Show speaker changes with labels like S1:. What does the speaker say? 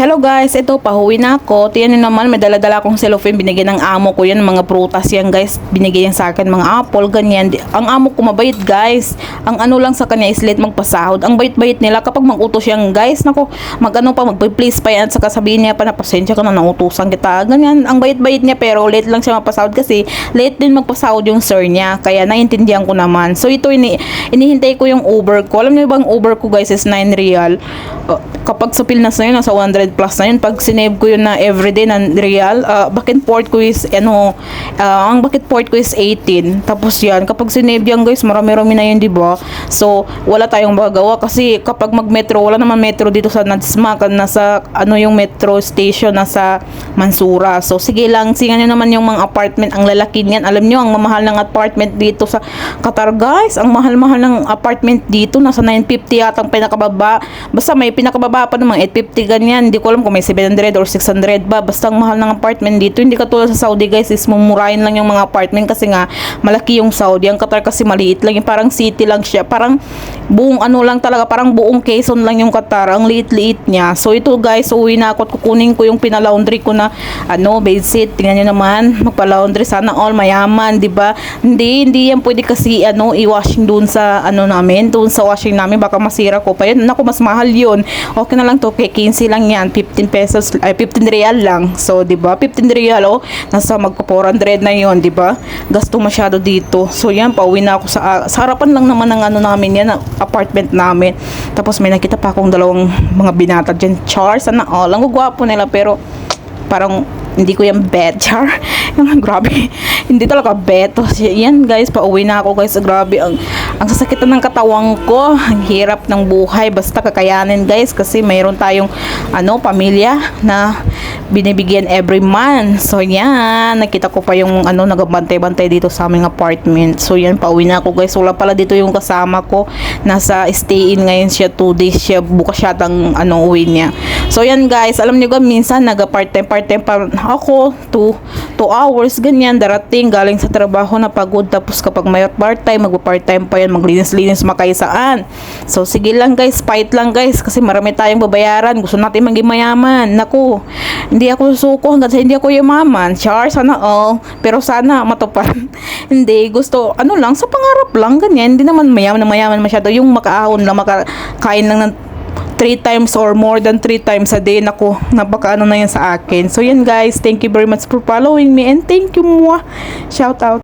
S1: Hello guys, ito pahuwi na ako. Tiyan naman, may dala-dala akong cellophane. Binigyan ng amo ko yan, mga prutas yan guys. Binigay yan sa akin, mga apple, ganyan. Ang amo ko mabait guys. Ang ano lang sa kanya is late magpasahod. Ang bait-bait nila kapag mag-utos yan guys. Nako, mag-ano pa, mag-please pa yan. At saka sabihin niya pa na pasensya ka na, nautusan kita. Ganyan, ang bait-bait niya pero late lang siya mapasahod kasi late din magpasahod yung sir niya. Kaya naintindihan ko naman. So ito, ini inihintay ko yung Uber ko. Alam niyo bang Uber ko guys is 9 real. Uh, kapag sa Pilnas na yun, nasa 100 plus na yun. Pag sinave ko yun na everyday na real, uh, back and forth ko is, ano, uh, ang back and forth ko is 18. Tapos yan, kapag sinave yan guys, marami-rami na yun, di ba? So, wala tayong magagawa kasi kapag mag-metro, wala naman metro dito sa Nadsma, nasa, ano yung metro station, nasa Mansura. So, sige lang, singan nyo naman yung mga apartment, ang lalaki niyan. Alam nyo, ang mamahal ng apartment dito sa Qatar, guys. Ang mahal-mahal ng apartment dito, nasa 950 yata ang pinakababa. Basta may pinakababa pa ng mga 850 ganyan. Hindi ko alam kung may 700 or 600 ba. Basta ang mahal ng apartment dito. Hindi katulad sa Saudi, guys, is mumurahin lang yung mga apartment kasi nga malaki yung Saudi. Ang Qatar kasi maliit lang. Yung parang city lang siya. Parang buong ano lang talaga, parang buong Quezon lang yung Qatar. Ang liit-liit niya. So ito guys, uwi na ako at kukunin ko yung pinalaundry ko na ano, bedsheet. Tingnan nyo naman, magpa-laundry. Sana all mayaman, di ba? Hindi, hindi yan pwede kasi ano, i-washing dun sa ano namin, dun sa washing namin. Baka masira ko pa yun. Naku, mas mahal yun. Okay na lang to, kay 15 lang yan. 15 pesos, ay 15 real lang. So, di ba? 15 real, oh. Nasa magpa 400 na yun, di ba? Gasto masyado dito. So, yan, pauwi na ako sa, sa harapan lang naman ng ano namin yan, apartment namin. Tapos may nakita pa akong dalawang mga binata dyan. Char, sana all. Ang gwapo nila, pero parang hindi ko yung bet, char. Grabe. hindi talaga bet. Yan guys, pauwi na ako guys. Grabe, ang, ang sasakitan ng katawang ko. Ang hirap ng buhay. Basta kakayanin guys. Kasi mayroon tayong ano, pamilya na binibigyan every month. So yan, nakita ko pa yung ano, nagabantay-bantay dito sa aming apartment. So yan, pauwi na ako guys. Wala pala dito yung kasama ko. Nasa stay-in ngayon siya, 2 days siya. Bukas siya ang ano, uwi niya. So yan guys, alam niyo ba minsan naga-part-time part-time pa ako 2 2 hours ganyan darating galing sa trabaho na pagod tapos kapag may part-time magpa-part-time pa yan maglinis-linis makaisaan. So sige lang guys, fight lang guys kasi marami tayong babayaran. Gusto natin maging mayaman. Naku, hindi ako susuko hanggang sa hindi ako yumaman. Char, sana all. Pero sana matupad. hindi, gusto, ano lang, sa pangarap lang, ganyan. Hindi naman mayaman na mayaman masyado. Yung makaahon lang, makakain lang ng 3 times or more than 3 times a day. Naku, napaka ano na yan sa akin. So yan guys, thank you very much for following me and thank you mwah. Shout out.